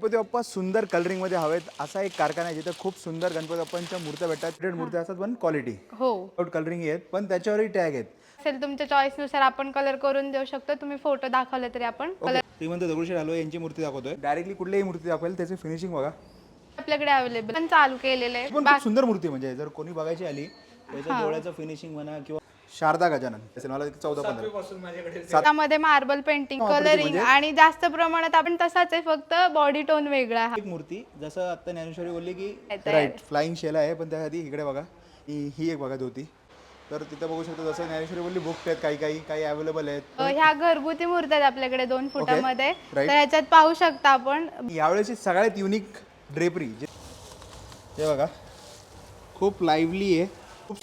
गणपती बाप्पा सुंदर कलरिंगमध्ये हवेत असा एक कारखाना आहे जिथे खूप सुंदर गणपती बाप्पांच्या मूर्त्या भेटतात. रेड मूर्त्या असतात पण क्वालिटी हो. आउट कलरिंग आहेत पण त्याच्यावरही टॅग आहेत. असेल तुमच्या चॉईसनुसार आपण कलर करून देऊ शकतो. तुम्ही फोटो दाखवले तरी आपण कलर श्रीमंत दगडूशेठ हलवे यांची मूर्ती दाखवतोय. डायरेक्टली कुठलीही मूर्ती दाखवेल त्याची फिनिशिंग बघा. आपल्याकडे अवेलेबल पण चालू केलेलं आहे. पण खूप सुंदर मूर्ती म्हणजे जर कोणी बघायची आली त्याच्या डोळ्याचं फिनिशिंग म्हणा किंवा शारदा गजानन असेल मला चौदा पंधरा. त्यामध्ये मार्बल पेंटिंग कलरिंग आणि जास्त प्रमाणात आपण तसाच आहे फक्त बॉडी टोन वेगळा आहे. एक मूर्ती जसं आता ज्ञानेश्वरी बोलली की राईट फ्लाइंग शेला आहे पण त्याआधी इकडे बघा ही ही एक बघा होती तर तिथं बघू शकतो जसं ज्ञानेश्वरी बोलली बुक आहेत काही काही काही अवेलेबल आहेत. अ, ह्या घरगुती मूर्त्या आहेत आपल्याकडे दोन फुटामध्ये. right. तर ह्याच्यात पाहू शकता आपण. यावेळेची सगळ्यात युनिक ड्रेपरी जे हे बघा खूप लाईव्हली आहे. खूप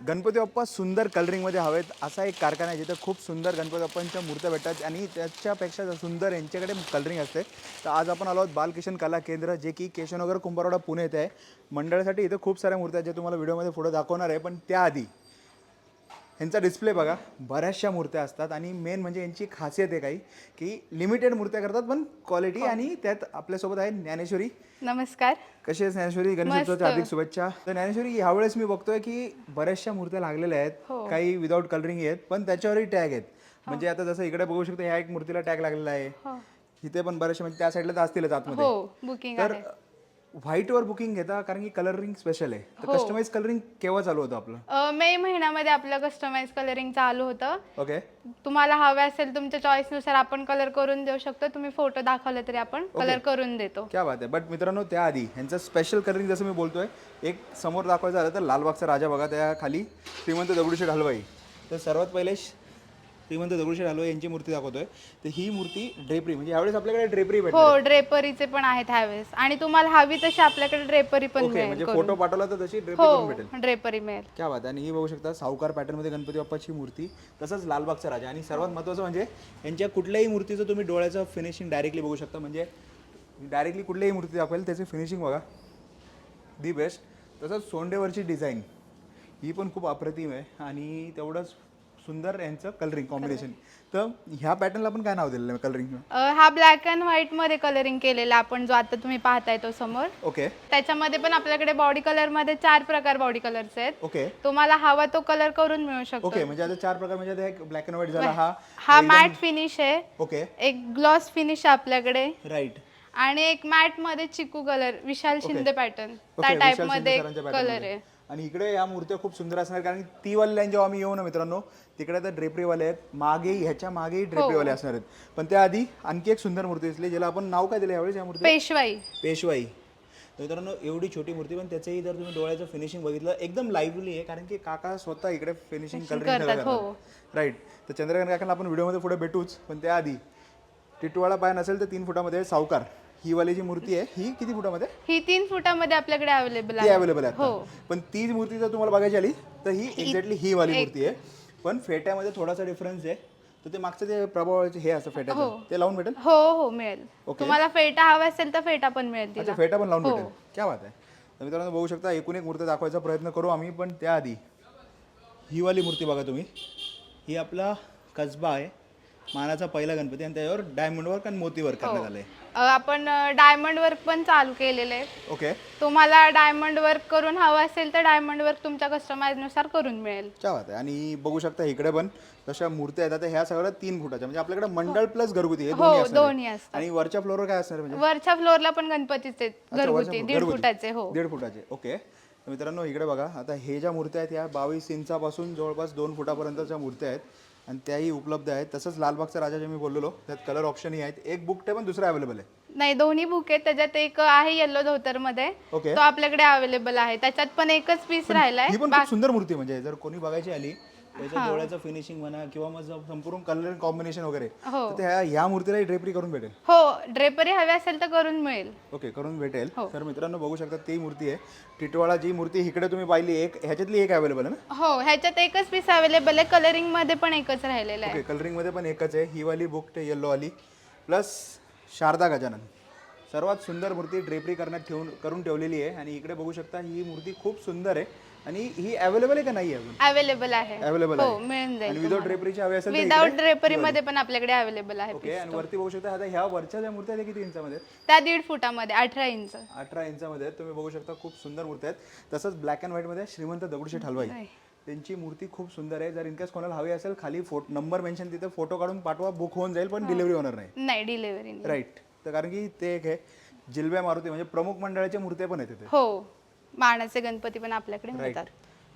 गणपती बाप्पा सुंदर कलरिंगमध्ये हवेत असा एक कारखाना आहे जिथं खूप सुंदर गणपती बाप्पांच्या मूर्त्या भेटतात आणि त्याच्यापेक्षा सुंदर यांच्याकडे कलरिंग असते तर आज आपण आलो आहोत बालकिशन कला केंद्र जे की केशवनगर कुंभारवाडा पुणे येथे आहे. मंडळासाठी इथं खूप साऱ्या मूर्त्या आहेत जे तुम्हाला व्हिडिओमध्ये पुढे दाखवणार आहे पण त्याआधी ह्यांचा डिस्प्ले बघा बऱ्याचशा मूर्त्या असतात आणि मेन म्हणजे यांची खासियत आहे काही की लिमिटेड मूर्त्या करतात पण क्वालिटी आणि त्यात आपल्यासोबत आहे ज्ञानेश्वरी. नमस्कार. कशी आहे ज्ञानेश्वरी? गणेशोत्सवाच्या हार्दिक शुभेच्छा. तर ज्ञानेश्वरी यावेळेस मी बघतोय की बऱ्याचशा मूर्त्या लागलेल्या आहेत. काही विदाऊट कलरिंग आहेत पण त्याच्यावरही टॅग आहेत. म्हणजे आता जसं इकडे बघू शकतो ह्या एक मूर्तीला टॅग लागलेला आहे. इथे पण बऱ्याचशा म्हणजे त्या साईडला तर असतीलच आतमध्ये. हो तर व्हाईटवर बुकिंग घेता कारण की कलरिंग स्पेशल आहे. तर कस्टमाइज कलरिंग केव्हा चालू होतं आपलं? मे महिन्यामध्ये आपलं कस्टमाइज कलरिंग चालू होतं. ओके तुम्हाला हवे असेल तुमच्या चॉईसनुसार आपण कलर करून देऊ शकतो. तुम्ही फोटो दाखवले तरी आपण कलर करून देतो. क्या बात आहे. बट मित्रांनो त्याआधी ह्यांचं स्पेशल कलरिंग जसं मी बोलतोय एक समोर दाखवायचं झालं तर लालबागचा राजा बघा त्या खाली श्रीमंत दगडूशेठ हलवाई. तर सर्वात पहिले श- श्रीमंत दगडूशेठ हलवाई यांची मूर्ती दाखवतोय. तर ही मूर्ती ड्रेपरी म्हणजे यावेळेस आपल्याकडे ड्रेपरी भेटते हो ड्रेपरीचे पण आहेत ह्यावेळेस. आणि तुम्हाला हवी तशी आपल्याकडे ड्रेपरी पण ओके मिळेल म्हणजे फोटो पाठवला तर तशी ड्रेपरी पण भेटेल. हो ड्रेपरी मिळेल. क्या बात आहे. आणि ही बघू शकता सावकार पॅटर्नमध्ये गणपती बाप्पाची मूर्ती तसंच लालबागचा राजा. आणि सर्वात महत्त्वाचं म्हणजे यांच्या कुठल्याही मूर्तीचं तुम्ही डोळ्याचं फिनिशिंग डायरेक्टली बघू शकता. म्हणजे डायरेक्टली कुठल्याही मूर्ती दाखवेल त्याची फिनिशिंग बघा. दी बेस्ट तसंच सोंडेवरची डिझाईन ही पण खूप अप्रतिम आहे. आणि तेवढंच सुंदर यांचं कलरिंग कॉम्बिनेशन तर ह्या पॅटर्नला पण काय नाव दिलेलं आहे? कलरिंग अ, हा ब्लॅक अँड व्हाईटमध्ये कलरिंग केलेला आपण जो आता तुम्ही पाहताय तो समोर. ओके त्याच्यामध्ये पण आपल्याकडे बॉडी कलरमध्ये चार प्रकार बॉडी कलरचे आहेत. ओके तुम्हाला हवा तो कलर करून मिळू शकतो. ओके म्हणजे आता चार प्रकार म्हणजे आता एक ब्लॅक अँड व्हाईट झाला हा. हा मॅट फिनिश आहे. ओके एक ग्लॉस फिनिश आहे आपल्याकडे. राईट आणि एक मॅटमध्ये चिकू कलर विशाल शिंदे पॅटर्न त्या टाइपमध्ये कलर. आहे. आणि इकडे या मूर्त्या खूप सुंदर असणार कारण ती वाली लाईन जेव्हा आम्ही येऊ ना मित्रांनो तिकडे तर ड्रेपरीवाले आहेत. मागे ह्याच्या मागेही हो. ड्रेपरीवाले असणार आहेत. पण त्याआधी आणखी एक सुंदर मूर्ती दिसली ज्याला आपण नाव काय दिलं यावेळेस या मूर्ती पेशवाई. पेशवाई. तर मित्रांनो एवढी छोटी मूर्ती पण त्याचंही जर तुम्ही डोळ्याचं फिनिशिंग बघितलं एकदम लाईव्हली आहे कारण की काका स्वतः इकडे फिनिशिंग कलरिंग राईट तर चंद्रकांत काकांना आपण व्हिडिओमध्ये पुढे भेटूच पण त्याआधी टिटवाळा पाय नसेल तर तीन फुटामध्ये सावकार. ही वाली जी मूर्ती आहे ही किती फुटामध्ये? ही तीन फुटामध्ये आपल्याकडे अवेलेबल ती आहे. अवेलेबल आहे आता. पण तीच मूर्ती जर तुम्हाला बघायची आली तर ही एक्झॅक्टली ही वाली मूर्ती आहे. पण फेट्यामध्ये थोडासा डिफरन्स आहे. तर ते मागचं ते प्रभावाचे हे असं फेट्याचं ते लावून भेटेल? हो हो मिळेल. तुम्हाला फेटा हवा असेल तर फेटा पण मिळेल तिला. फेटा पण लावून भेटेल. क्या बात आहे. तर मित्रांनो बघू शकता एकूण एक मूर्ती दाखवायचा प्रयत्न करू आम्ही पण त्याआधी ही वाली मूर्ती बघा तुम्ही. ही आपला कसबा आहे मानाचा पहिला गणपती आणि त्याच्यावर डायमंड वर्क आणि मोती वर्क करण्यात आलंय. अ, आपण डायमंड वर्क पण चालू केलेले आहे. ओके. तुम्हाला डायमंड वर्क करून हवं असेल तर डायमंड वर्क तुमच्या कस्टमाइजनुसार करून मिळेल. क्या बात आहे. आणि बघू शकता इकडे पण तशा मूर्त्या आहेत आता ह्या सगळ्या तीन फुटाच्या. म्हणजे आपल्याकडे मंडळ प्लस घरगुती. हे दोन्ही हो असणार आहे. दोन्ही असतात. आणि वरच्या फ्लोअरवर काय असणार म्हणजे? वरच्या फ्लोअरला पण गणपतीचे घरगुती. दीड घरगुती. फुटाचे हो. दीड फुटाचे. ओके. तर मित्रांनो इकडे बघा. आता हे ज्या मूर्त्या आहेत या बावीस इंचापासून जवळपास दोन फुटापर्यंतच्या मूर्त्या आहेत. आणि त्याही उपलब्ध आहेत. तसंच लालबागचा राजा जे मी बोललो त्यात कलर ऑप्शनही आहेत. एक बुक पण दुसरा अवेलेबल आहे. नाही दोन्ही बुक आहेत. त्याच्यात एक आहे येल्लो धोतरमध्ये ओके तो आपल्याकडे अवेलेबल आहे. त्याच्यात पण एकच पीस राहिलाय. ही पण खूप सुंदर मूर्ती आहे. म्हणजे जर कोणी बघायची आली त्याच्या डोळ्याचं फिनिशिंग म्हणा किंवा मग जर संपूर्ण कलर कॉम्बिनेशन वगैरे हो. तर त्या ह्या मूर्तीला ड्रेपरी करून भेटेल. हो ड्रेपरी हवी असेल तर करून मिळेल. ओके करून भेटेल. हो. तर मित्रांनो बघू शकता ती मूर्ती आहे. टिटवाळा जी मूर्ती इकडे तुम्ही पाहिली एक ह्याच्यातली एक अवेलेबल आहे ना? हो ह्याच्यात एकच पीस अवेलेबल आहे. कलरिंगमध्ये पण एकच राहिलेला आहे. ओके कलरिंगमध्ये पण एकच आहे. ही वाली बुक येल्लो वाली. प्लस शारदा गजानन. सर्वात सुंदर मूर्ती ड्रेपरी करण्यात ठेवून करून ठेवलेली आहे. आणि इकडे बघू शकता ही मूर्ती खूप सुंदर आहे. आणि ही अवेलेबल आहे का नाही आहे. अवेलेबल आहे. अवेलेबल हो आहे मिळून आणि जाईल विदाउट ड्रेपरीची हवी असेल विदाउट ड्रेपरी मध्ये पण आपल्याकडे अवेलेबल आहे ओके आणि वरती बघू शकता आता ह्या वरच्या ज्या मूर्त्या आहेत त्या किती इंचामध्ये? त्या दीड फुटामध्ये अठरा इंच. अठरा इंचामध्ये. तुम्ही बघू शकता खूप सुंदर मूर्ती आहेत. तसंच ब्लॅक अँड व्हाईटमध्ये श्रीमंत दगडूशेठ हलवाई. त्यांची मूर्ती खूप सुंदर आहे. जर इनकेस कोणाला हवी असेल खाली फोटो नंबर मेन्शन तिथे फोटो काढून पाठवा बुक होऊन जाईल पण डिलिव्हरी होणार नाही. नाही डिलिव्हरी राईट तर कारण की ते एक आहे जिलब्या मारुती म्हणजे प्रमुख मंडळाच्या मूर्त्या पण आहेत तिथे. हो मानाचे गणपती पण आपल्याकडे मिळतात.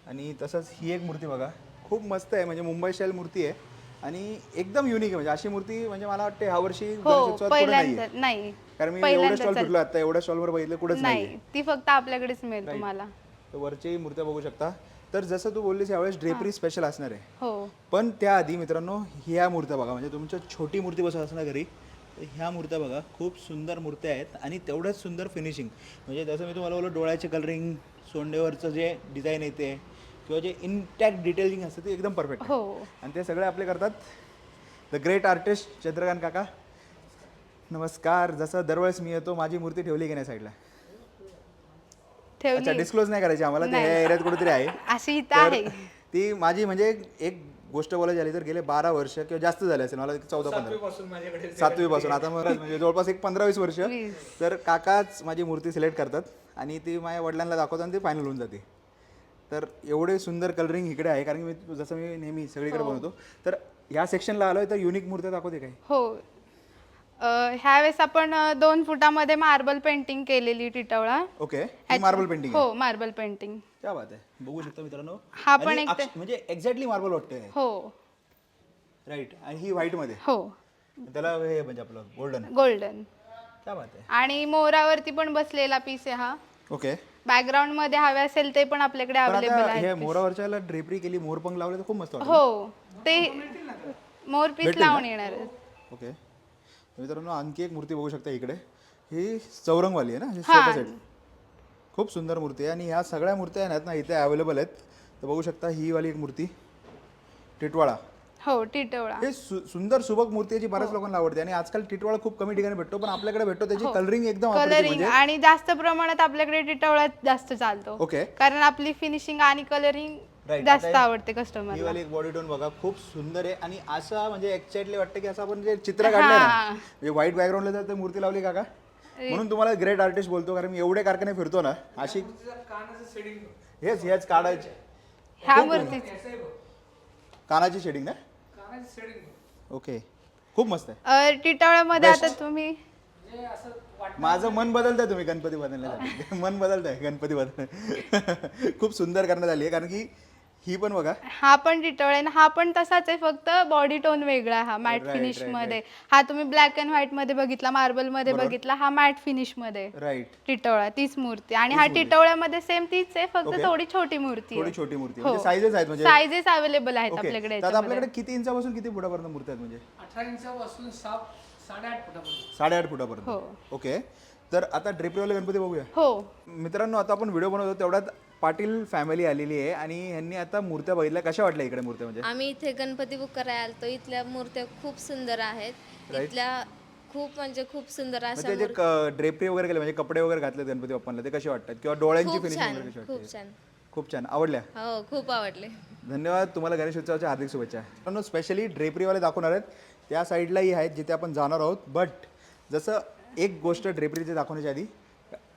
आणि तसंच ही एक मूर्ती बघा खूप मस्त आहे म्हणजे मुंबई स्टाईल मूर्ती आहे. आणि एकदम युनिक आहे म्हणजे अशी मूर्ती म्हणजे मला वाटते ह्या वर्षी हो कुठे नाही पहिल्यांदा नाही. कारण मी एवढे पहिल्यांदा स्टॉल फिरलो आता एवढ्या स्टॉलवर बघितलं कुठंच नाही नाही ती फक्त आपल्याकडेच मिळेल तुम्हाला. तर वरच्याही मूर्त्या बघू शकता. तर जसं तू बोललीस यावेळेस ड्रेपरी स्पेशल असणार आहे. हो. पण त्याआधी मित्रांनो ह्या मूर्त्या बघा म्हणजे तुमच्या छोटी मूर्ती बसत असणार घरी ह्या मूर्त्या बघा खूप सुंदर मूर्त्या आहेत आणि तेवढ्याच सुंदर फिनिशिंग म्हणजे जसं मी तुम्हाला बोललो डोळ्याचे कलरिंग सोंडेवरचं जे डिझाईन येते किंवा जे इंटॅक्ट डिटेलिंग असतं ते एकदम परफेक्ट हो. आणि ते सगळे आपले करतात द ग्रेट आर्टिस्ट चंद्रकांत काका. नमस्कार. जसं दरवेळेस मी येतो माझी मूर्ती ठेवली की नाही साईडला अच्छा डिस्क्लोज नाही करायची आम्हाला ते ह्या एरियात कुठेतरी आहे. अशी इथं आहे. ती माझी म्हणजे एक गोष्ट बोलायची झाली तर गेले बारा वर्ष किंवा जास्त झाले असेल. मला चौदा पंधरा. सातवी पासून आता मग म्हणजे जवळपास एक पंधरा वीस वर्ष. तर काकाच माझी मूर्ती सिलेक्ट करतात आणि ती माझ्या वडिलांना दाखवतात आणि ती फायनल होऊन जाते. तर एवढे सुंदर कलरिंग इकडे आहे कारण की मी जसं मी नेहमी सगळीकडे बनवतो. तर ह्या सेक्शनला आलोय तर युनिक मूर्त्या दाखवते काय? हो. ह्यावेळेस आपण दोन फुटामध्ये मार्बल पेंटिंग केलेली टिटवळा. ओके ही मार्बल पेंटिंग हो मार्बल पेंटिंग क्या बात आहे. बघू शकता मित्रांनो. हा पण आणि एक अक्ष- म्हणजे एक्झॅक्टली मार्बल वाटतंय. हो. राईट आणि ही व्हाईटमध्ये. हो. त्याला हे म्हणजे आपलं गोल्डन गोल्डन क्या बात आहे. आणि मोरावरती पण बसलेला पीस आहे हा. ओके बॅकग्राऊंडमध्ये हवे असेल ते पण आपल्याकडे पण अवेलेबल आता आहे हे मोरावरच्याला ड्रेपरी केली मोरपंख लावले तर खूप मस्त वाटतं हो. ते मोर पीस लावून येणार ओके मित्रांनो आणखी एक मूर्ती बघू शकता इकडे. ही चौरंगवाली आहे ना सेट खूप सुंदर मूर्ती आहे आणि ह्या सगळ्या मूर्त्या आहेत ना इथे अवेलेबल आहेत. तर बघू शकता ही वाली एक मूर्ती टिटवाळा. हो टिटवळा. हे सु- सुंदर सुबक मूर्ती आहे जी बऱ्याच लोकांना आवडते. आणि आजकाल टिटवाळा खूप कमी ठिकाणी भेटतो पण आपल्याकडे भेटतो त्याची कलरिंग एकदम अप्रतिम कलरिंग म्हणजे. आणि जास्त प्रमाणात आपल्याकडे टिटवळा जास्त चालतो. ओके कारण आपली फिनिशिंग आणि कलरिंग Right, जास्त आता आवडते कस्टमर ही वाली एक बॉडी टोन बघा खूप सुंदर आहे आणि असं म्हणजे एक्झॅक्टली वाटतं की असं आपण जे चित्र ना म्हणजे व्हाईट बॅकग्राऊंडला जर ते मूर्ती लावली काका. म्हणून तुम्हाला ग्रेट आर्टिस्ट बोलतो कारण मी एवढे कारखाने फिरतो ना अशी हेच हेच काढायचे. ह्या मूर्ती कानाची शेडिंग ना? ओके खूप मस्त आहे. टिटवळ्यामध्ये आता तुम्ही? माझं मन बदलतंय तुम्ही गणपती बदलण्यासाठी. मन बदलतंय गणपती बदल खूप सुंदर करण्यात आली आहे कारण की ही पण बघा. हा पण टिटवळा आहे ना हा पण तसाच आहे फक्त बॉडी टोन वेगळा आहे हा मॅट Right, फिनिश right, मध्ये. हा तुम्ही ब्लॅक अँड व्हाईटमध्ये बघितला मार्बलमध्ये बघितला हा मॅट फिनिशमध्ये. राईट टिटवळा तीच मूर्ती. आणि हा टिटवळ्यामध्ये सेम तीच आहे फक्त Okay. थोडी छोटी मूर्ती थोडी छोटी मूर्ती. हो. म्हणजे साईजेस आहेत म्हणजे साईजेस अवेलेबल आहेत ओके आपल्याकडे तर आता याच्यामध्ये. आपल्याकडे किती इंचापासून किती फुटापर्यंत मूर्ती आहेत म्हणजे? अठरा इंचापासून सात साडेआठ फुटापर्यंत. साडेआठ फुटापर्यंत. हो. ओके तर आता ड्रेपरीवाले गणपती बघूया. हो. मित्रांनो आता आपण व्हिडिओ बनवतो तेवढ्यात पाटील फॅमिली आलेली आहे आणि यांनी आता मूर्त्या बघितल्या. कशा वाटल्या इकडे मूर्त्या म्हणजे? आम्ही इथे गणपती बुक करायला आलतो. इथल्या मूर्त्या खूप सुंदर आहेत. इथल्या खूप म्हणजे खूप सुंदर मग अशा ते जे ड्रेपरी वगैरे केले म्हणजे कपडे वगैरे घातले गणपती बाप्पांना ते कसे वाटतात? किंवा डोळ्यांची खूप फिनिशिंग छान वगैरे कशी खूप वाटते? छान. खूप छान. आवडल्या? हो खूप आवडले. धन्यवाद. तुम्हाला गणेश उत्सवाच्या हार्दिक शुभेच्छा. मित्रांनो स्पेशली ड्रेपरीवाले दाखवणार आहेत. त्या साईडलाही आहेत जिथे आपण जाणार आहोत. बट जसं एक गोष्ट ड्रेपरीचे दाखवण्याच्या आधी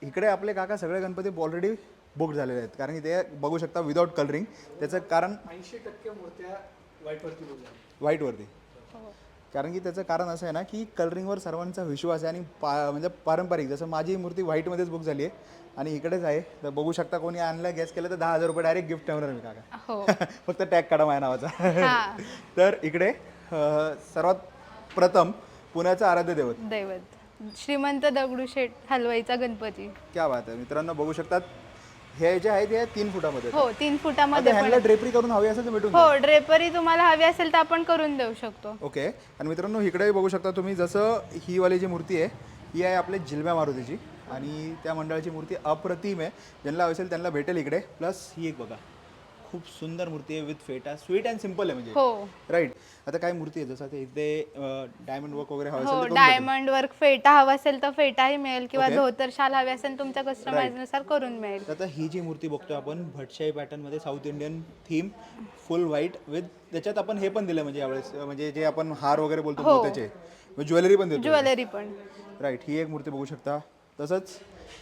इकडे आपले काका सगळे गणपती ऑलरेडी बुक झालेले आहेत. कारण की ते बघू शकता विदाऊट कलरिंग त्याचं कारण ऐंशी टक्के मूर्त्या व्हाईटवरती व्हाईटवरती कारण की त्याचं कारण असं आहे ना की कलरिंगवर सर्वांचा विश्वास आहे आणि पा म्हणजे पारंपरिक. जसं माझी मूर्ती व्हाईटमध्येच बुक झाली आहे आणि इकडेच आहे. तर बघू शकता कोणी आणलं गॅस केलं तर दहा हजार रुपये डायरेक्ट गिफ्ट ठेवणार मी काका. हो. फक्त टॅग काढा माझ्या नावाचा. हा. तर इकडे सर्वात प्रथम पुण्याचं आराध्य दैवत. दैवत. श्रीमंत दगडूशेठ हलवाईचा गणपती. क्या बात आहे. मित्रांनो बघू शकतात हे जे आहेत हे तीन फुटामध्ये. हो तीन फुटामध्ये ह्यांना ड्रेपरी करून हवी असेल तर भेटून हो ड्रेपरी तुम्हाला हवी असेल तर आपण करून देऊ शकतो. ओके. आणि मित्रांनो इकडे बघू शकता तुम्ही जसं ही वाली जी मूर्ती आहे ही आहे आपल्या जिलब्या मारुतीची. आणि त्या मंडळाची मूर्ती अप्रतिम आहे. ज्यांना हवी असेल त्यांना भेटेल इकडे. प्लस ही एक बघा. खूप सुंदर मूर्ती आहे विथ फेटा स्वीट अँड सिंपल आहे म्हणजे. हो. राईट आता काय मूर्ती आहे? जसं आता इथे डायमंड वर्क वगैरे हवं हो असेल. डायमंड वर्क फेटा हवा असेल तर फेटाही मिळेल किंवा. धोतर शाल हवी असेल तुमच्या कस्टमाइजनुसार करून मिळेल. तर आता ही जी मूर्ती बघतोय आपण भटशाही पॅटर्नमध्ये south Indian theme full white with त्याच्यात आपण हे पण दिलं म्हणजे यावेळेस म्हणजे जे आपण हार वगैरे बोलतो हो. त्याचे ज्वेलरी पण देतो ज्वेलरी पण. राईट ही एक मूर्ती बघू शकता. तसंच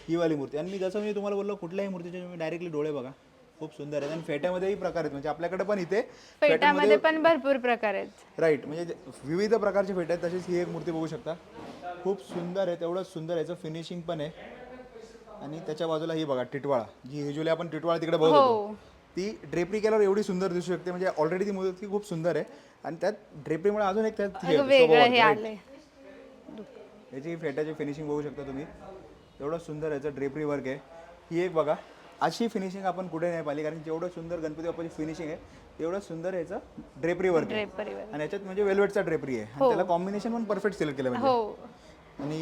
ही वाली मूर्ती. आणि मी जसं मी तुम्हाला बोललो कुठल्याही मूर्तीचे तुम्ही डायरेक्टली डोळे बघा. खूप सुंदर आहेत. आणि फेट्यामध्येही प्रकार आहेत. म्हणजे आपल्याकडे पण इथे फेट्यामध्ये पण भरपूर प्रकार आहेत. राईट म्हणजे विविध प्रकारचे फेटे आहेत तशीच ही एक मूर्ती बघू शकता. खूप सुंदर आहे तेवढंच सुंदर आहे. याचं फिनिशिंग पण आहे. आणि त्याच्या बाजूला ही बघा टिटवाळा. जी युजली आपण टिटवाळा तिकडे बघत हो. ती ड्रेपरी केल्यावर एवढी सुंदर दिसू शकते. म्हणजे ऑलरेडी ती मूर्ती खूप सुंदर आहे. आणि त्यात ड्रेपरीमुळे अजून एक त्यात याची फेट्याची फिनिशिंग बघू शकता तुम्ही. एवढं सुंदर याचं ड्रेपरी वर्क आहे. ही एक बघा. अशी फिनिशिंग आपण कुठे नाही पाहिली. कारण जेवढं सुंदर गणपती बाप्पाची फिनिशिंग आहे तेवढं सुंदर याचं ड्रेपरी वर्क आणि याच्यात म्हणजे वेल्वेटचा ड्रेपरी आहे. आणि त्याला कॉम्बिनेशन पण परफेक्ट सिलेक्ट केलं म्हणजे हो.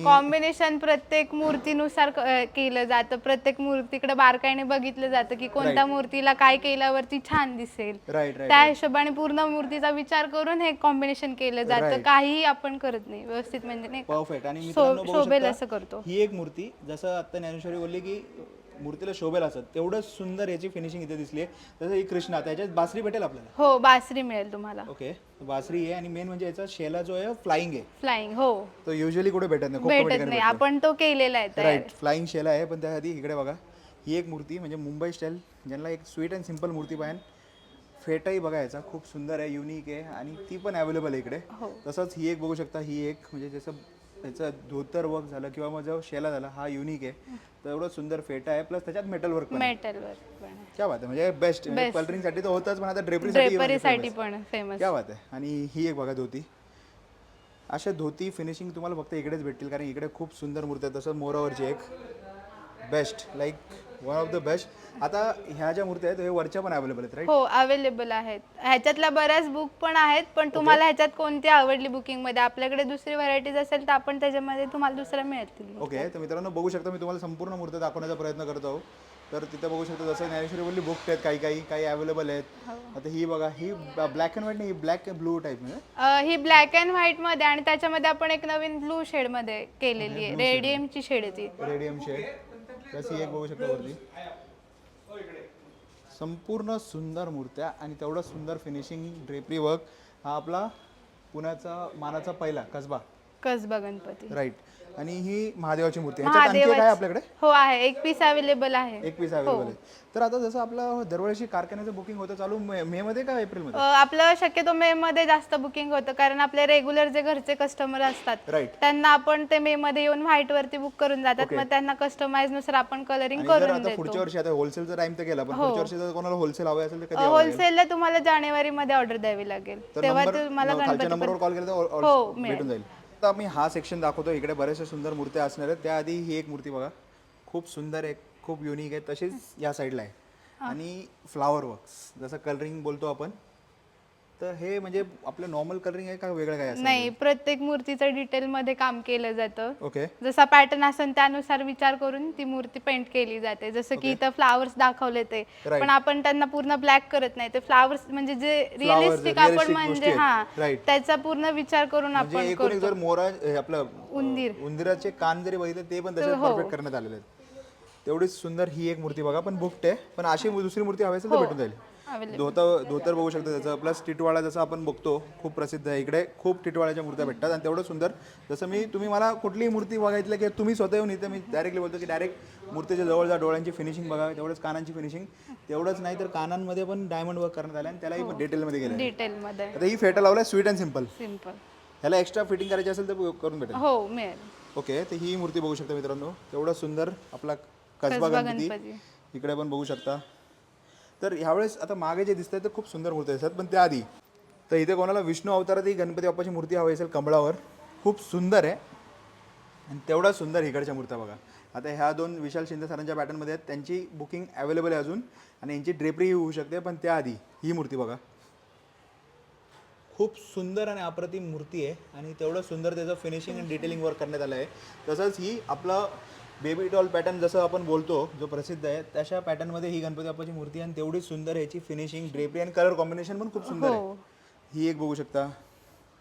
कॉम्बिनेशन प्रत्येक मूर्तीनुसार केलं जातं. प्रत्येक मूर्तीकडे बारकाईने बघितलं जातं की कोणत्या मूर्तीला काय केल्यावरती छान दिसेल. त्या हिशोबाने पूर्ण मूर्तीचा विचार करून हे कॉम्बिनेशन केलं जातं. काहीही आपण करत नाही. व्यवस्थित म्हणजे नाही? परफेक्ट आणि शोभेल असं करतो. ही एक मूर्ती जसं आता ज्ञानेश्वरी बोलली की मूर्तीला शोभेल असत तेवढं सुंदर याची फिनिशिंग इथे दिसली आहे. तसं ही कृष्णा त्याच्यात बासरी भेटेल आपल्याला? हो बासरी मिळेल तुम्हाला. ओके बासरी आहे आणि मेन म्हणजे याचा शेला जो आहे फ्लाइंग आहे. फ्लाइंग हो. तो युजली कुठे भेटत नाही? खूप कमी भेटत ठिकाणी नाही भेटतो. आपण तो केलेला आहे तयार. राईट फ्लाइंग शेला आहे पण त्याआधी इकडे बघा ही एक मूर्ती म्हणजे मुंबई स्टाईल ज्यांना एक स्वीट अँड सिंपल मूर्ती पाहिजे. फेटाही बघा याचा खूप सुंदर आहे युनिक आहे आणि ती पण अवेलेबल आहे इकडे. हो. तसंच ही एक बघू शकता ही एक म्हणजे जसं याचं धोतर वर्क झालं किंवा मग जो शेला झाला हा युनिक आहे. तर एवढं सुंदर फेटा आहे प्लस त्याच्यात मेटल वर्क पण आहे. मेटल वर पण आहे. क्या बात आहे. म्हणजे बेस्ट Best. कलरिंगसाठी तर होतच पण आता ड्रेपरीसाठी ड्रेपरीसाठी पण फेमस क्या बात आहे. आणि ही एक बघा धोती. अशा धोती फिनिशिंग तुम्हाला फक्त इकडेच भेटतील कारण इकडे खूप सुंदर मूर्ती आहेत तसं मोरावरची एक best like one of the best आता ह्या ज्या मूर्ती आहेत हे वरच्या पण अवेलेबल आहेत राईट हो अवेलेबल आहेत. ह्याच्यातल्या बऱ्याच बुक पण आहेत पण तुम्हाला ह्याच्यात कोणती आवडली बुकिंगमध्ये? आपल्याकडे दुसरी व्हरायटीज असेल तर आपण त्याच्यामध्ये तुम्हाला दुसऱ्या मिळतील. ओके तर मित्रांनो बघू शकता मी तुम्हाला संपूर्ण मूर्ती दाखवण्याचा प्रयत्न करत. तर तिथं बघू शकता जसं ज्ञानेश्वरी बोलली बुक आहेत काही काही काही अवेलेबल आहेत. आता ही बघा ही ब्लॅक अँड व्हाईट नाही ही ब्लॅक ब्लू टाईप ही ब्लॅक अँड व्हाईटमध्ये आणि त्याच्यामध्ये आपण एक नवीन ब्लू शेडमध्ये केलेली आहे. रेडियमची शेड आहे ती. रेडियम शेड ही एक बघू शकता वरती. संपूर्ण सुंदर मूर्त्या आणि तेवढं सुंदर फिनिशिंग ड्रेपरी वर्क हा आपला पुण्याचा मानाचा पहिला कसबा. कसबा गणपती. राईट आणि ही महादेवाची मूर्ती आहे. ह्याच्यात आणखी एक आहे महादेवाची. आपल्याकडे? हो आहे. एक पीस अवेलेबल आहे. एक पीस अवेलेबल आहे. तर आता जसं आपलं दरवर्षी कारखान्याचं बुकिंग होतं चालू मे मे मध्ये का एप्रिलमध्ये? अ, आपलं शक्यतो मे मध्ये जास्त बुकिंग होतं कारण आपले रेग्युलर जे घरचे कस्टमर असतात राईट त्यांना आपण ते मे मध्ये येऊन व्हाईट वरती बुक करून जातात. मग त्यांना कस्टमाइजनुसार आपण कलरिंग आणि जर करून आता देतो. पुढच्या वर्षी आता होलसेलचा टाइम तर गेला पण पुढच्या वर्षी जर कोणाला होलसेल हवे असेल तर कधी हवं? होलसेलला तुम्हाला जानेवारी मध्ये ऑर्डर द्यावी लागेल. तर तेव्हा तुम्हाला खालच्या गणपती नंबरवर कॉल केला तर हो, मिळेल. भेटून जाईल. आता आम्ही हा सेक्शन दाखवतो इकडे बऱ्याचशा सुंदर मूर्त्या असणार आहेत. त्याआधी ही एक मूर्ती बघा. खूप सुंदर आहे खूप युनिक आहे. तशीच या साईडला आहे. आणि फ्लावर वर्क्स जसं कलरिंग बोलतो आपण तर हे म्हणजे आपलं नॉर्मल कलरिंग आहे का वेगळं काय नाही प्रत्येक मूर्तीचं डिटेल मध्ये काम केलं जातं. ओके. जसा पॅटर्न असेल त्यानुसार विचार करून ती मूर्ती पेंट केली जाते. जसं की इथं फ्लावर्स दाखवले ते. Right. पण आपण त्यांना पूर्ण ब्लॅक करत नाही. ते फ्लावर्स म्हणजे जे रिअलिस्टिक आपण म्हणजे आहेत. हा Right. त्याचा पूर्ण विचार करून म्हणजे आपण एकूण एक करतो. जर मोरा हे आपलं उंदीर. उंदिराचे कान जरी बघितले ते पण तसे हो. परफेक्ट करण्यात आलेले आहेत. तेवढीच सुंदर ही एक मूर्ती बघा पण बुकड आहे. पण अशी दुसरी मूर्ती हवी असेल तर भेटून जाईल. हो. धोतर धोतर बघू शकतो त्याचं. प्लस टिटवाळा जसं आपण बघतो खूप प्रसिद्ध आहे इकडे. खूप टिटवाळ्याच्या मूर्त्या भेटतात आणि तेवढं सुंदर. जसं मी तुम्ही मला कुठलीही मूर्ती बघायला की तुम्ही स्वतः येऊन इथे मी डायरेक्टली बोलतो की डायरेक्ट मूर्तीच्या जवळ जा डोळ्यांची फिनिशिंग बघा. तेवढंच कानांची फिनिशिंग तेवढंच नाही तर कानांमध्ये पण डायमंड वर्क करण्यात आलं आणि त्यालाही डिटेलमध्ये गेलं डिटेल मध्ये आता ही फेटा लावलाय स्वीट अँड सिंपल सिंपल ह्याला एक्स्ट्रा फिटिंग करायची असेल तर करून भेटेल. हो मिळेल. ओके तर ही मूर्ती बघू शकता मित्रांनो. तेवढं सुंदर आपला कसबा गणपती. इकडे पण बघू शकता. तर ह्यावेळेस आता मागे जे दिसत ते खूप सुंदर मूर्ती असतात पण त्याआधी. तर इथे कोणाला विष्णू अवतारात ही गणपती बाप्पाची मूर्ती हवी असेल कमळावर खूप सुंदर आहे. आणि तेवढा सुंदर इकडच्या मूर्त्या बघा. आता ह्या दोन विशाल शिंदे सरांच्या पॅटर्नमध्ये आहेत त्यांची बुकिंग अवेलेबल आहे अजून आणि यांची ड्रेपरी होऊ शकते पण त्याआधी ही मूर्ती बघा. खूप सुंदर आणि अप्रतिम मूर्ती आहे आणि तेवढं सुंदर त्याचं फिनिशिंग आणि डिटेलिंग वर्क करण्यात आलं आहे तसंच ही आपलं बेबी डॉल पॅटर्न जसं आपण बोलतो जो प्रसिद्ध आहे तशा पॅटर्नमध्ये ही गणपती बाप्पाची मूर्ती आणि तेवढी सुंदर ह्याची फिनिशिंग ड्रेपरी आणि कलर कॉम्बिनेशन पण खूप सुंदर हो. आहे. ही. एक बघू शकता.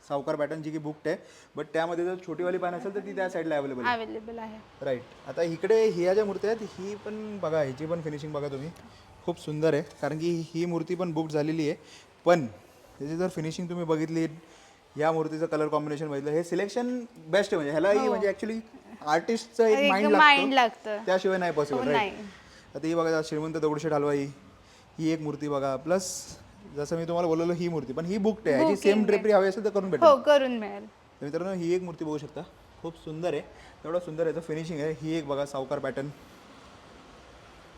सावकार पॅटर्न जी की बुकड आहे बट त्यामध्ये जर छोटीवाली पान असेल तर ती त्या साईडला अवेलेबल आहे. अवेलेबल आहे. राईट आता इकडे ह्या ज्या मूर्ती आहेत ही पण बघा ह्याची पण फिनिशिंग बघा तुम्ही. खूप सुंदर आहे कारण की ही मूर्ती पण बुक झालेली आहे. पण त्याची जर फिनिशिंग तुम्ही बघितली या मूर्तीचं कलर कॉम्बिनेशन बघितलं हे सिलेक्शन बेस्ट आहे. म्हणजे ह्यालाही म्हणजे ऍक्च्युली आर्टिस्टचं एक माइंड माइंड लागतं. लागतं. त्याशिवाय नाही पॉसिबल हो, राईट नाही. आता ही बघा श्रीमंत दगडूशेठ हलवाई ही एक मूर्ती बघा. प्लस जसं मी तुम्हाला बोललेलो ही मूर्ती. पण ही बुकड आहे. सेम ड्रेपरी हवी असेल तर करून भेटेल. हो करून मिळेल. तर मित्रांनो ही एक मूर्ती बघू शकता. खूप सुंदर आहे. एवढं सुंदर याचं फिनिशिंग आहे. ही एक बघा सावकार पॅटर्न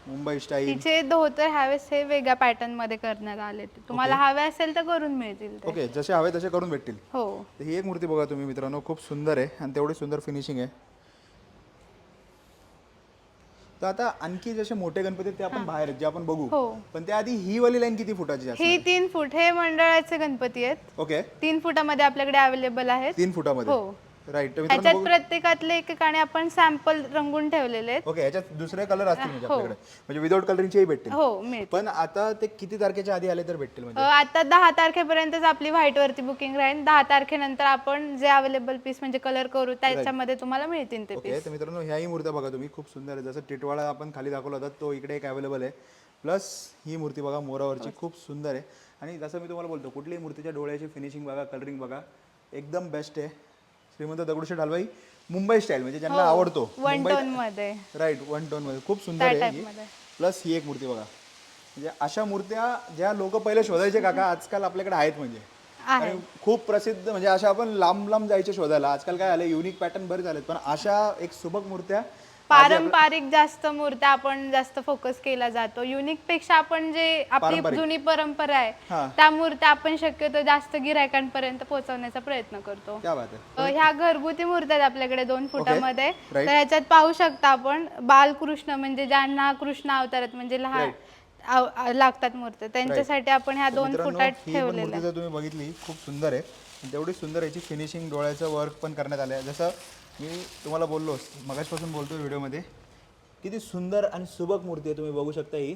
मुंबई स्टाईल तिचे धोतर ह्यावेळेस हे वेगळ्या पॅटर्नमध्ये करण्यात आले. तुम्हाला हवे असेल तर करून मिळतील ते. ओके जसे हवे तसे करून भेटतील. हो. तर ही एक मूर्ती बघा तुम्ही मित्रांनो. खूप सुंदर आहे. आणि तेवढी सुंदर फिनिशिंग आहे. तर आता आणखी जसे मोठे गणपती आहेत ते आपण बाहेर आहेत, जे आपण बघू. हो. पण त्याआधी ही वाली लाईन किती फुटाची असते ही तीन फूट हे मंडळाचे गणपती आहेत. ओके. तीन फुटामध्ये आपल्याकडे अवेलेबल आहेत. तीन फुटामध्ये. हो. राईट ह्याच्यात प्रत्येकातले एकेकाने आपण सॅम्पल रंगून ठेवलेले आहेत. ओके ह्याच्यात दुसरे कलर असतील म्हणजे आपल्याकडे. म्हणजे विदाउट कलरिंगचेही भेटतील. हो मिळतील. पण आता ते किती तारखेच्या आधी आले तर भेटतील म्हणजे? आता दहा तारखेपर्यंतच आपली व्हाईट वरती बुकिंग राहील. दहा तारखेनंतर आपण जे अवेलेबल पीस म्हणजे कलर करू त्याच्यामध्ये तुम्हाला मिळतील ते ओके तर मित्रांनो ह्याही मूर्त्या बघा तुम्ही. खूप सुंदर आहे. जसं टिटवाळा आपण खाली दाखवला होता तो इकडे एक अवेलेबल आहे. प्लस ही मूर्ती बघा मोरावरची खूप सुंदर आहे. आणि जसं मी तुम्हाला बोलतो कुठलीही मूर्तीच्या डोळ्याची फिनिशिंग बघा कलरिंग बघा एकदम बेस्ट आहे. श्रीमंत दगडूशेठ हलवाई मुंबई स्टाईल म्हणजे ज्यांना आवडतो. वन टोनमध्ये. राईट वन टोनमध्ये. खूप सुंदर आहे type ही. मध्ये. प्लस ही एक मूर्ती बघा. म्हणजे अशा मूर्त्या ज्या लोक पहिले शोधायचे काका आजकाल आपल्याकडे आहेत म्हणजे. आहे. आणि खूप प्रसिद्ध म्हणजे अशा आपण लांब लांब जायचे शोधायला. आजकाल काय आले युनिक पॅटर्न बरेच आलेत. पण अशा एक सुबक मूर्त्या पारंपरिक जास्त मूर्त्या आपण जास्त फोकस केला जातो. युनिकपेक्षा आपण जे आपली पारंपरिक. जुनी परंपरा आहे हा. त्या मूर्त्या आपण शक्यतो जास्त गिरायकांपर्यंत पोहोचवण्याचा प्रयत्न करतो. क्या बात आहे. अ, ह्या घरगुती मूर्त्या आहेत आपल्याकडे दोन फुटामध्ये. तर Right. ह्याच्यात पाहू शकता आपण बालकृष्ण म्हणजे ज्यांना कृष्ण अवतारात म्हणजे लहान आव- आ- लागतात मूर्त्या. त्यांच्यासाठी आपण ह्या तर दोन मित्रांनो, फुटात ही पण ठेवलेल्या मूर्ती जर तुम्ही बघितली खूप सुंदर आहे. आणि तेवढी सुंदर याची फिनिशिंग डोळ्याचं वर्क पण करण्यात आलं आहे जसं मी तुम्हाला बोललो मगाचपासून बोलतो व्हिडिओमध्ये. किती सुंदर आणि सुबक मूर्ती आहे तुम्ही बघू शकता ही.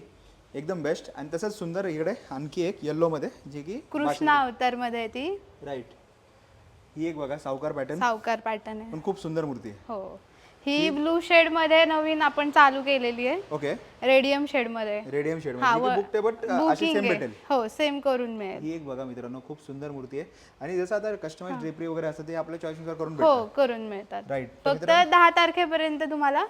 एकदम बेस्ट आणि तसंच सुंदर इकडे आणखी एक येल्लोमध्ये जे की कृष्ण अवतारमध्ये ती. राईट ही एक बघा सावकार पॅटर्न सावकार पॅटर्न आहे. पण खूप सुंदर मूर्ती आहे. हो. ही ब्लू शेडमध्ये नवीन आपण चालू केलेली आहे. ओके. रेडियम शेडमध्ये रेडियम शेड हा, व- बुक बट अशी सेम आहे. भेटेल. हो सेम करून मिळेल. ही एक बघा मित्रांनो खूप सुंदर मूर्ती आहे. आणि जसं आता कस्टमाइज ड्रेपरी वगैरे असतं ते आपल्या चॉईसनुसार करून भेटतं. हो करून मिळतात. राईट फक्त दहा तारखेपर्यंत तुम्हाला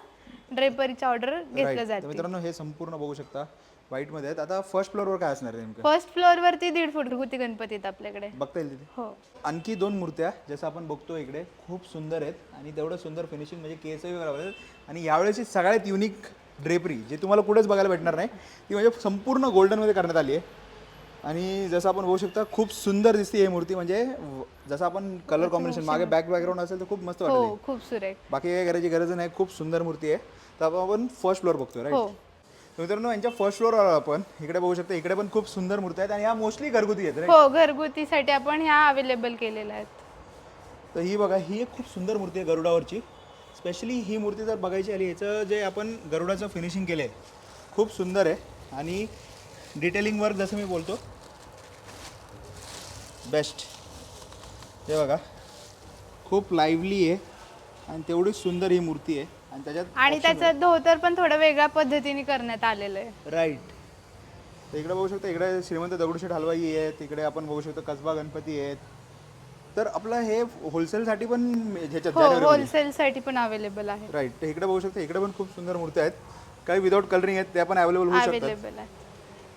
ड्रेपरीची ऑर्डर घेतलं तर जाते. मित्रांनो हे संपूर्ण बघू शकता. व्हाईटमध्ये आहेत. आता फर्स्ट फ्लोअरवर काय असणार आहे नेमकं? फर्स्ट फ्लोअर वरती दीड फूट घरगुती गणपती आहेत आपल्याकडे. बघता येईल तिथे? हो. आणखी दोन मूर्त्या जसं आपण बघतो इकडे खूप सुंदर आहेत आणि तेवढं सुंदर फिनिशिंग म्हणजे केसही वगैरे लावलेले आहेत. आणि यावेळेची सगळ्यात युनिक ड्रेपरी जे तुम्हाला कुठेच बघायला भेटणार नाही ती म्हणजे संपूर्ण गोल्डनमध्ये करण्यात आली आहे. आणि जसं आपण बघू शकता खूप सुंदर दिसते ही मूर्ती. म्हणजे व- जसं आपण कलर कॉम्बिनेशन मागे बॅक बॅकग्राऊंड असेल तर खूप मस्त वाटेल हो खूप सुरेख. बाकी काही करायची गरज नाही खूप सुंदर मूर्ती आहे. तर आपण आपण फर्स्ट फ्लोअर बघतो राईट हो. तर मित्रांनो यांच्या फर्स्ट फ्लोअरवर आपण. इकडे बघू शकता इकडे पण खूप सुंदर मूर्ती आहेत आणि या मोस्टली घरगुती आहेत. right? हो घरगुतीसाठी आपण ह्या अवेलेबल केलेल्या आहेत. तर ही बघा ही एक खूप सुंदर मूर्ती आहे गरुडावरची. स्पेशली ही मूर्ती जर बघायची आली याचं जे आपण गरुडाचं फिनिशिंग केलं आहे खूप सुंदर आहे. आणि डिटेलिंग वर्क जसं मी बोलतो बेस्ट हे बघा खूप लाईव्हली आहे आणि तेवढी सुंदर ही मूर्ती आहे. आणि त्याच्यात आणि त्याचं धोतर पण थोडं वेगळ्या पद्धतीने करण्यात आलेलं आहे. राईट तर इकडे बघू शकता इकडे श्रीमंत दगडूशेठ हलवाई आहेत इकडे आपण बघू शकतो कसबा गणपती आहेत. तर आपलं हे होलसेलसाठी पण ह्याच्यात हो जानेवारीमध्ये. होलसेल साठी पण अवेलेबल आहे. राईट तर इकडे बघू शकता इकडे पण खूप सुंदर मूर्त्या आहेत. काही विदाऊट कलरिंग आहेत त्या पण अवेलेबल होऊ शकतात. अवेलेबल आहे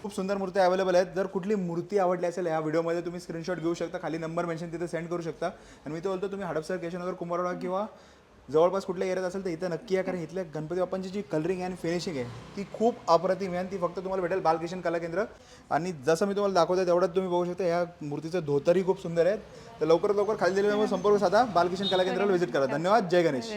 खूप सुंदर मूर्त्या अवेलेबल आहेत. जर कुठली मूर्ती आवडली असेल या व्हिडिओमध्ये तुम्ही स्क्रीनशॉट घेऊ शकता. खाली नंबर मेन्शन तिथे सेंड करू शकता. आणि मी तो बोलतो तुम्ही हडपसर केशनगर कुंभारवाडा किंवा जवळपास कुठल्या एरियात असेल तर इथं नक्की या कारण इथल्या गणपती बाप्पांची जी कलरिंग आहे आणि फिनिशिंग आहे ती खूप अप्रतिम आहे आणि ती फक्त तुम्हाला भेटेल बालकिशन कला केंद्र. आणि जसं मी तुम्हाला दाखवतो तेवढ्यात तुम्ही बघू शकता या मूर्तीचं धोतरही खूप सुंदर आहेत तर लवकरात लवकर खाली दिलेल्या संपर्क साधा बालकिशन कला केंद्राला व्हिजिट करा. धन्यवाद. जय गणेश.